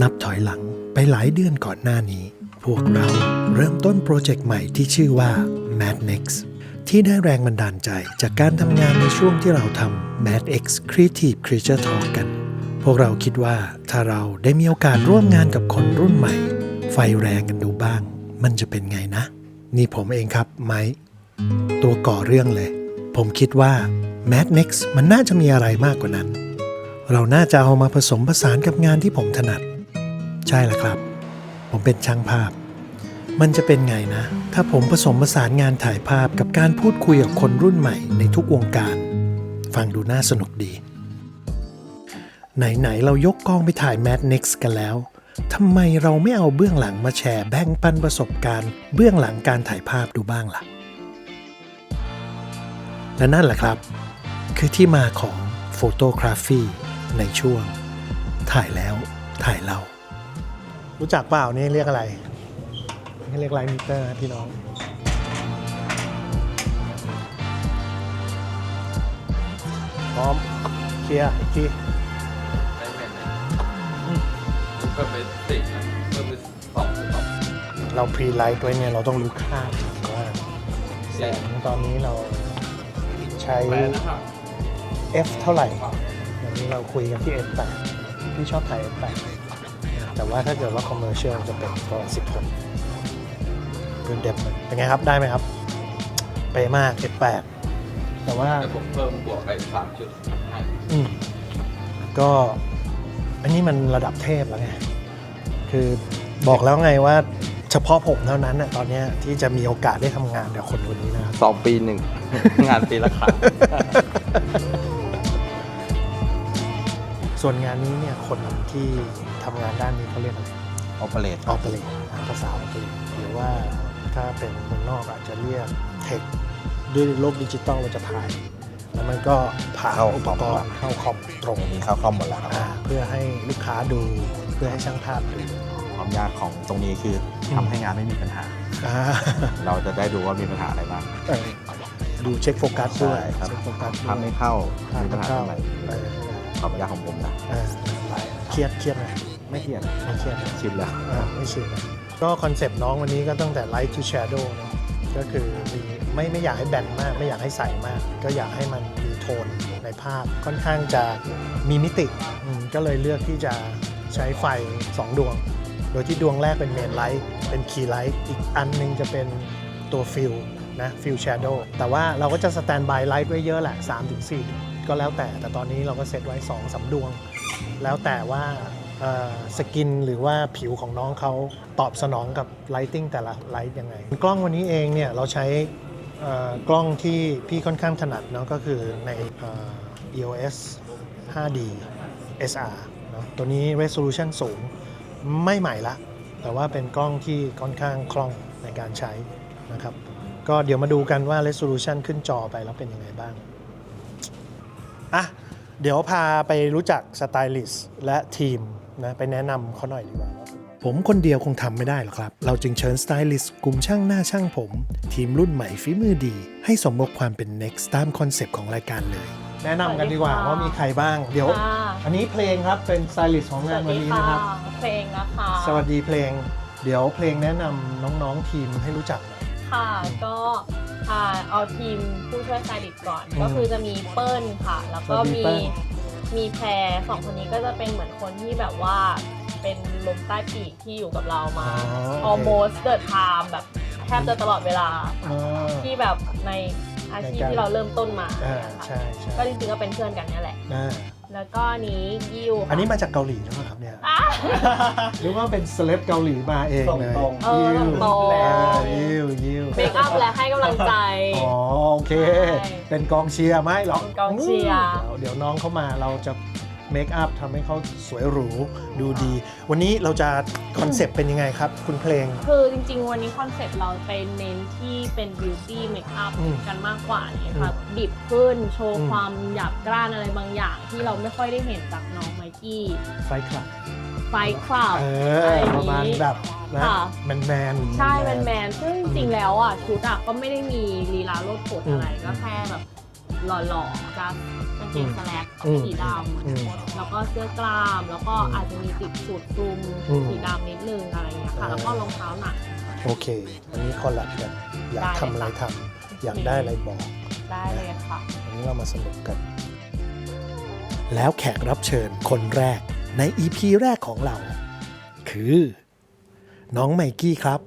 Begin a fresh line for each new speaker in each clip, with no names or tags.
นับถอยหลายเดือนก่อนหน้านี้ พวกเราเริ่มต้นโปรเจกต์ใหม่ที่ชื่อว่า Madnex ที่ได้แรงบันดาลใจจากการทำงานในช่วงที่เราทำ MadX Creative Creature Talk กัน พวกเราคิดว่าถ้าเราได้มีโอกาสร่วมงานกับคนรุ่นใหม่ ไฟแรงกันดูบ้าง มันจะเป็นไงนะ นี่ผมเองครับไมค์ตัวก่อเรื่องเลย ผมคิดว่า Madnex มันน่าจะมีอะไรมากกว่านั้น เราน่าจะเอามาผสมผสานกับงานที่ผมถนัด ใช่แล้วครับ ผมเป็นช่างภาพ มันจะเป็นไงนะ ถ้าผมผสมผสานงานถ่ายภาพกับการพูดคุยกับคนรุ่นใหม่ในทุกวงการ ฟังดูน่าสนุกดี ไหน ๆ เรายกกล้องไปถ่าย Mad Next กันแล้วทำไมเราไม่เอาเบื้องหลังมาแชร์แบ่งปันประสบการณ์ เบื้องหลังการถ่ายภาพดูบ้างล่ะ และนั่นแหละครับ คือที่มาของโฟโตกราฟีในช่วง ถ่ายแล้วถ่ายเรา รู้จักเปล่านี่เรียกอะไรนี่เรียกไลท์มิเตอร์นะพี่น้อง พร้อม เคลียร์อีกที
ได้แม่นนะเพิ่มเป็นสิบนะเพิ่มเป็นสองสอง
เราพรีไลท์ไว้เนี่ยเราต้องรู้ค่าว่าแสงตอนนี้เราใช้
แปดนะครับ
F เท่าไหร่วันนี้เราคุยกันที่ F8 พี่ชอบถ่าย F8 แต่ว่าถ้าเกิดว่า commercial จะเป็นประมาณ16เป็นเดฟเป็นไงครับได้ไหมครับเป๊ะมาก F8 แต่ว่า
แต่ผมเพิ่มบวกไปสามจุดให้
อืมก็อันนี้มันระดับเทพแล้วไง คือบอกแล้วไงว่าเฉพาะผมเท่านั้นน่ะตอนเนี้ยที่จะมีโอกาสได้ทำงานกับคนคนนี้นะครับ
สองปีหนึ่ง งานปีละครั้ง
ส่วนงานนี้เนี่ยคนที่ทำงานด้านนี้เขาเรียกอะไร
โอเปเรต
ออเปเรตภาษาออเปเรตหรือว่าถ้าเป็นเมืองนอกอาจจะเรียกเทคด้วยโลกดิจิตอลเราจะถ่าย แล้วมันก็ผ่าน
เข้า
อุปกรณ์เข้าคอมตรง
มีเข้าคอมหมดแล้วครับ
อ่าเพื่อให้ลูกค้าดูเพื่อให้ช่างภาพดู
ความยากของตรงนี้คือทำให้งานไม่มีปัญหา
อ่า
เราจะได้ดูว่ามีปัญหาอะไรบ้าง
เออดูเช็คโฟกัสด้วย
ใช่ครับ
เช็คโฟกัสด้วย
ทำไม่เข้า
ภาพ
มีปั
ไม่
ญหา
เข้า
ตรงไหน
เออ
ความยากของผมนะ
เออเออเครียดเครียดไหม
ไม่เครียด
ไม่เครียดนะ
ชินแล้ว
อ่าไม่ชินนะก็คอนเซปต์น้องวันนี้ก็ตั้งแต่ light to shadow เนอะก็คือมีไม่ไม่อยากให้แบนมาก ไม่อยากให้ใสมาก ก็อยากให้มันมีโทนในภาพค่อนข้างจะมีมิติอืมก็เลยเลือกที่จะใช้ไฟ 2 ดวง โดยที่ดวงแรกเป็นเมนไลท์เป็นคีย์ไลท์อีกอันหนึงจะเป็นตัวฟิลนะฟิลแชโดว์แต่ว่าเราก็จะสแตนบายไลท์ไว้เยอะแหละ 3-4 ก็แล้วแต่ แต่ตอนนี้เราก็เซตไว้2สาดวง แล้วแต่ว่าสกินหรือว่าผิวของน้องเขาตอบสนองกับไลติ้งแต่ละไลท์ยังไง กล้องวันนี้เองเนี่ยเราใช้กล้องที่พี่ค่อนข้างถนัดเนาะก็คือใน EOS 5D SR เนาะตัวนี้ resolution สูงไม่ใหม่ละ แต่ว่าเป็นกล้องที่ค่อนข้างคล่องในการใช้นะครับ ก็เดี๋ยวมาดูกันว่า resolution ขึ้นจอไปแล้วเป็นยังไงบ้าง อะเดี๋ยวพาไปรู้จักสไตลิสต์และทีมนะไปแนะนำเขาหน่อยดีกว่า ผมคนเดียวคงทำไม่ได้หรอกครับ เราจึงเชิญสไตลิสต์กลุ่มช่างหน้าช่างผม ทีมรุ่นใหม่ฝีมือดี ให้สมกับความเป็น next ตามคอนเซปต์ของรายการเลย แนะนำกันดีกว่าว่ามีใครบ้างเดี๋ยว
ค่ะ
อันนี้เพลงครับเป็นสไตลิสต์ของงานวันนี้นะครับ
เพลงนะคะ
สวัสดีเพลง เดี๋ยวเพลงแนะนำน้องๆทีมให้รู้จักหน่อย
ค่ะ ก็ อ่าเอาทีมผู้ช่วยสไตลิสต์ก่อน
อืม
ก็คือจะมีเปิ้ลค่ะ แล้วก็
สวัสดี
มี
เปิ้ล
มีแพรสองคนนี้ก็จะเป็นเหมือนคนที่แบบว่าเป็นลมใต้ปีกที่อยู่กับเรามา almost the time แบบแทบจะตลอดเวลา
อ๋อ
ที่แบบในอาชีพ
ในการ
ที่เราเริ่มต้นมา
อ่า
นะคะ
ใช่ใช่
ก็จริงๆก็เป็นเพื่อนกันเนี่ยแหละ
อ่า
แล้วก็อันนี้ยิวค่ะ
อันนี้มาจากเกาหลีหรือเปล่าครับเนี่ย
อะ
หรือว่าเป็นเซเลบเกาหลีมาเองเลย
เออ
ยิว
ตรงๆ
เออยิวยิว
เมคอัพและให้กำลังใจ
อ๋อโอเค
ใช่
เป็นกองเชียร์ไหมหรอก
เป็นกองเชียร์
เดี๋ยวเดี๋ยวน้องเข้ามาเราจะ เมคอัพทำให้เขาสวยหรูดูดี วันนี้เราจะคอนเซปต์เป็นยังไงครับ คุณเพลง
คือจริงๆ วันนี้คอนเซ็ปต์เราไปเน้นที่เป็น beauty makeup
อืม
กันมากกว่าเนี่ยค่ะดิบขึ้นโชว์
อืม
ความหยาบกร้านอะไรบางอย่าง ที่เราไม่ค่อยได้เห็นจากน้องไมกี้
ไฟคลับ
ไฟคลับ
เอ
อะไร
อ
อย่าง
ประมาณ
นี้
แบบนะ
ค่ะ
แมนแมนๆ
ใช่แมนแมนๆซึ่งจริงๆแล้วอะชุดอะก็ไม่ได้มีลีลาโลดโผนอะไร
อืม
ก็แค่แบบ หล่อๆจะกางเกงสแลก
อืม
สีด
อืมำ
แล้วก็เสื้อกล้าม แล้วก็
อืม
อาจจะมีติดสูทคลุม
อืม
สีดำนิดนึงอะไรอย่างเงี้ยค่ะ
อ่า
แล้วก็รองเท้าหนัก
โอเค อันนี้คอลแลบกันอยาก
ได้เลย
ทำอะไร
ค่ะ
ทำอยากได้อะไรบอก
ได้เลยค่ะ
วันนี้เรามาสนุกกัน แล้วแขกรับเชิญคนแรกใน EP แรกของเรา คือ น้องไมกี้ครับ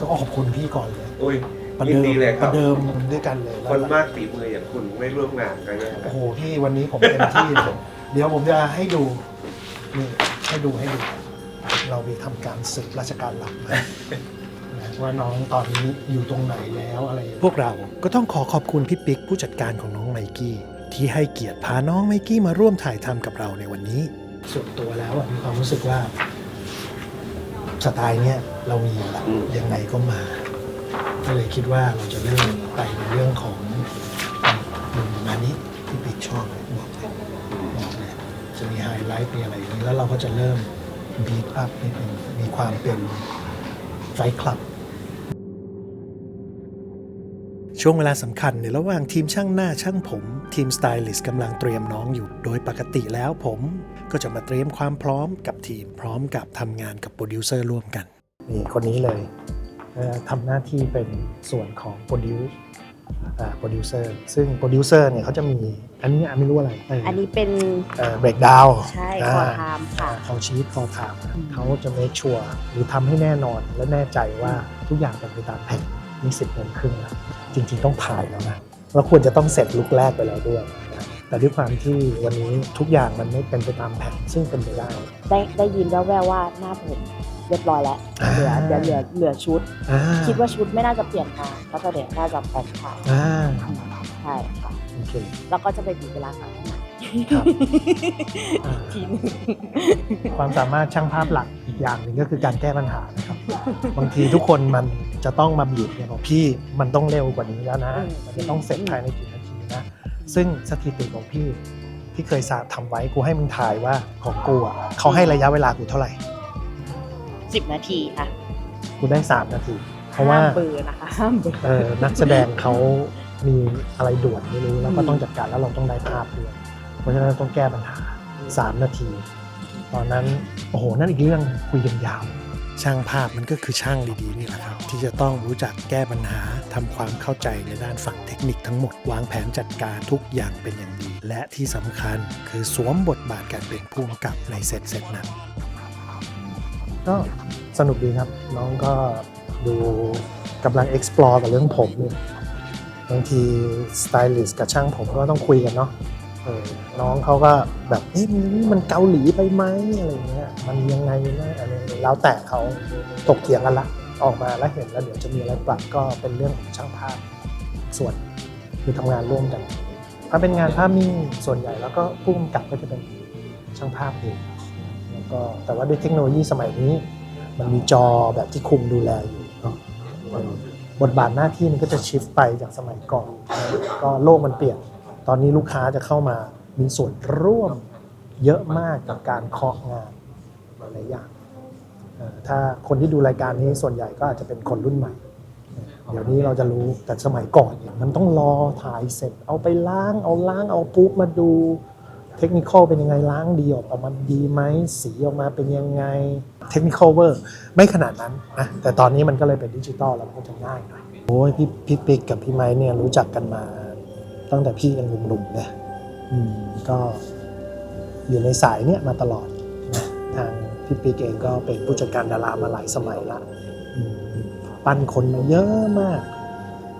ก็ขอบคุณพี่ก่อนเลย
อุ้ย
ประ
ยิน
เดิม
ดีเลยค
ป
รับ
ระเดิมด้วยกันเลย
คนมากฝีมืออย่างคุณไม่ร่วมงานกันแย่แล้
โอ้
ว
โหพี่วันนี้ผมเต็มที่เลยเดี๋ยวผมจะให้ดูนี่ให้ดูให้ดู เราไปทำการศึกราชการหลักมานะว่าน้องตอนนี้อยู่ตรงไหนแล้วอะไรพวกเราก็ต้องขอขอบคุณพี่ปิ๊กผู้จัดการของน้องไมกี้ ที่ให้เกียรติพาน้องไมกี้มาร่วมถ่ายทำกับเราในวันนี้ ส่วนตัวแล้วอะมีความรู้สึกว่า สไตล์เนี้ยเรามีอยู่แล้วยังไงก็มา ก็เลยคิดว่าเราจะเริ่มไปในเรื่องของมุมมานี้ที่ปิ๊กชอบบอกเลยบอกเลยจะมีไฮไลท์มีอะไรอย่างนี้แล้วเราก็จะเริ่มบีทอัพนิดนึงมีความเป็นไฟคลับ ช่วงเวลาสำคัญในระหว่างทีมช่างหน้าช่างผม ทีมสไตลิสต์กำลังเตรียมน้องอยู่ โดยปกติแล้วผมก็จะมาเตรียมความพร้อมกับทีมพร้อมกับทำงานกับโปรดิวเซอร์ร่วมกันนี่คนนี้เลยเอ่อทำหน้าที่เป็นส่วนของโปรดิวโปรดิวเซอร์ซึ่งโปรดิวเซอร์เนี่ยเขาจะมี อันนี้อะไม่รู้อะไร
อันนี้เป็น
เบรกดาว
ใช่คอไทม์ค่ะ
เขาชีตคอไทม์
อืม
เขาจะเมคชัวร์หรือทำให้แน่นอนและแน่ใจว่าทุกอย่างเป็นไปตามแผนนี่สิบโมงครึ่งแล้ว จริงๆต้องถ่ายแล้วนะเราควรจะต้องเสร็จลุกแรกไปแล้วด้วยนะแต่ด้วยความที่วันนี้ทุกอย่างมันไม่เป็นไปตามแผนซึ่งเป็นไปได้
ได้ได้ยินแว่วๆว่าหน้าผมเรียบร้อยแล้ว
อ่า
เหลือเหลือเหลือเหลือชุด
อ่
คิดว่าชุดไม่น่าจะเปลี่ยนมาก็จะเดี๋ยวน่าจะแปลงถ่าย
อ่า
ใช่ค่ะ
โอเค
แล้วก็จะไปบีบเวลาถ่ายให้ใหม่
ครับอ่า
ทีนึง
ความสามารถช่างภาพหลักอีกอย่างหนึ่งก็คือการแก้ปัญหานะครับบางทีทุกคนมัน จะต้องมาบีบเนี่ยบอกพี่มันต้องเร็วกว่านี้แล้วนะ มันจะต้องเสร็จภายในกี่นาทีนะ ซึ่งสถิติของพี่ที่เคยสาทำไว้กูให้มึงถ่ายว่าของกูอะเขาให้ระยะเวลากูเท่าไหร่
สิบนาทีค่ะ
กูได้3นาที เพราะว่า
ห้มเบอร์นะคะห้ามเบอร์
เออนักแสดงเขามีอะไรด่วนไม่รู้แล้วก็ต้องจัดการแล้วเราต้องได้ภาพด้วยเพราะฉะนั้นต้องแก้ปัญหา3นาที ตอนนั้นโอ้โหนั่นอีกเรื่องคุยกันยาว ช่างภาพมันก็คือช่างดีๆนี่แหละครับ ที่จะต้องรู้จักแก้ปัญหาทำความเข้าใจในด้านฝั่งเทคนิคทั้งหมด วางแผนจัดการทุกอย่างเป็นอย่างดี และที่สำคัญคือสวมบทบาทการเป็นผู้กำกับในเซตเซตนั้นก็สนุกดีครับ น้องก็ดูกำลัง explore กับเรื่องผมนี่บางทีสไตลิสต์กับช่างผมก็ต้องคุยกันเนาะ เออน้องเขาก็แบบเอ๊ะมันเกาหลีไปไหมอะไรเงี้ยมันยังไงนะอะไรแล้วแต่เขาถกเถียงกันละออกมาแล้วเห็นแล้วเดี๋ยวจะมีอะไรปรับก็เป็นเรื่องของช่างภาพส่วนคือทำงานร่วมกัน ถ้าเป็นงานภาพนิ่งส่วนใหญ่แล้วก็ผู้กำกับก็จะเป็นช่างภาพเองแล้วก็แต่ว่าด้วยเทคโนโลยีสมัยนี้ มันมีจอแบบที่คุมดูแลอยู่เนาะบทบาทหน้าที่มันก็จะชิฟไปจากสมัยก่อน ก็โลกมันเปลี่ยน อนนี้ลูกค้าจะเข้ามามีส่วนร่วมเยอะมากกับการเคาะงานหลายอย่างถ้าคนที่ดูรายการนี้ส่วนใหญ่ก็อาจจะเป็นคนรุ่นใหม่ เดี๋ยวนี้เราจะรู้แต่สมัยก่อนเนี่ยมันต้องรอถ่ายเสร็จ เอาไปล้างเอาล้างเอาปุ๊บมาดูเทคนิคเป็นยังไงล้างดีออกออกมาดีไหมสีออกมาเป็นยังไงเทคนิคเวอร์ไม่ขนาดนั้นนะแต่ตอนนี้มันก็เลยเป็นดิจิตอลแล้วมันก็จะง่ายหน่อยโอ้ยพี่พี่ปิ๊กกับพี่ไม้เนี่ยรู้จักกันมา ตั้งแต่พี่ยังหนุ่มๆเลยอืมก็อยู่ในสายเนี่ยมาตลอดนะทางพี่ปิ๊กเองก็เป็นผู้จัดการดารามาหลายสมัยละอืมปั้นคนมาเยอะมาก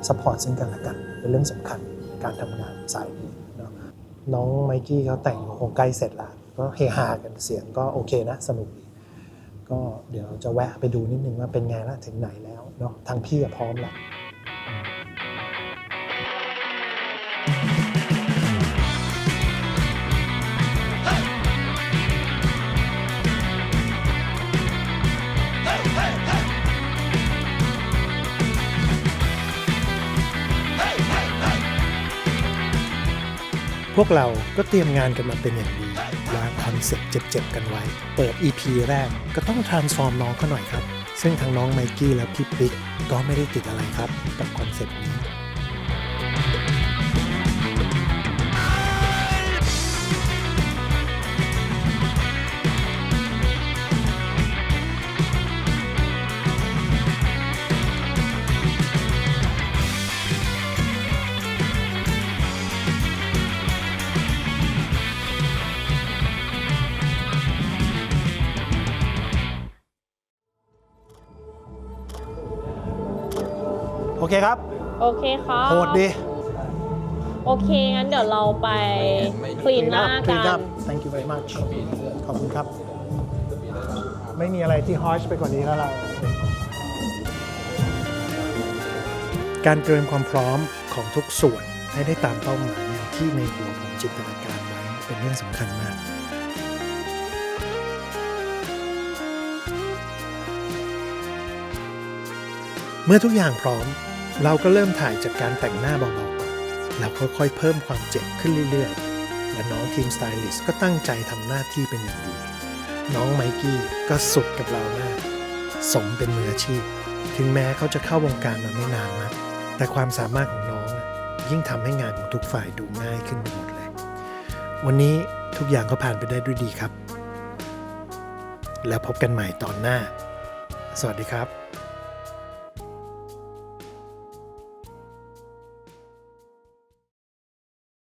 สปอร์ตซึ่งกันและกัน เป็นเรื่องสำคัญในการทำงานสายนี้เนาะน้องไมกี้เขาแต่งคงใกล้เสร็จละก็เฮฮากันเสียงก็โอเคนะ สนุกดีก็เดี๋ยวจะแวะไปดูนิดนึงว่าเป็นไงละถึงไหนแล้วเนาะทางพี่อะพร้อมแล้ว วกเราก็เตรียมงานกันมาเป็นอย่างดีวางคอนเซ็ปต์เจ็บๆกันไว้ เปิด EP แรกก็ต้อง transform น้องเขาหน่อยครับ ซึ่งทั้งน้องไมกี้และพี่ปิ๊กก็ไม่ได้ติดอะไรครับกับคอนเซ็ปต์นี้ เคครับ
โอเคครับ
โหดดี
โอเค งั้นเดี๋ยวเราไปคลีนหน้า
คลี
กัน
อัพ thank you very much ขอบคุณครับ ไม่มีอะไรที่ฮอชไปกว่านี้แล้วเรา การเตรียมความพร้อมของทุกส่วนให้ได้ตามเป้าหมายอย่างที่ในหัวผมจินตนาการไว้เป็นเรื่องสำคัญมากเมื่อทุกอย่างพร้อม เราก็เริ่มถ่ายจากการแต่งหน้าเบาๆก่อนแล้วค่อยๆเพิ่มความเจ็บขึ้นเรื่อยๆ และน้องทีมสไตลิสต์ก็ตั้งใจทำหน้าที่เป็นอย่างดี น้องไมกี้ก็สุดกับเรามาก สมเป็นมืออาชีพ ถึงแม้เขาจะเข้าวงการมาไม่นานนัก แต่ความสามารถของน้องยิ่งทำให้งานของทุกฝ่ายดูง่ายขึ้นไปหมดเลย วันนี้ทุกอย่างก็ผ่านไปได้ด้วยดีครับ แล้วพบกันใหม่ตอนหน้า สวัสดีครับ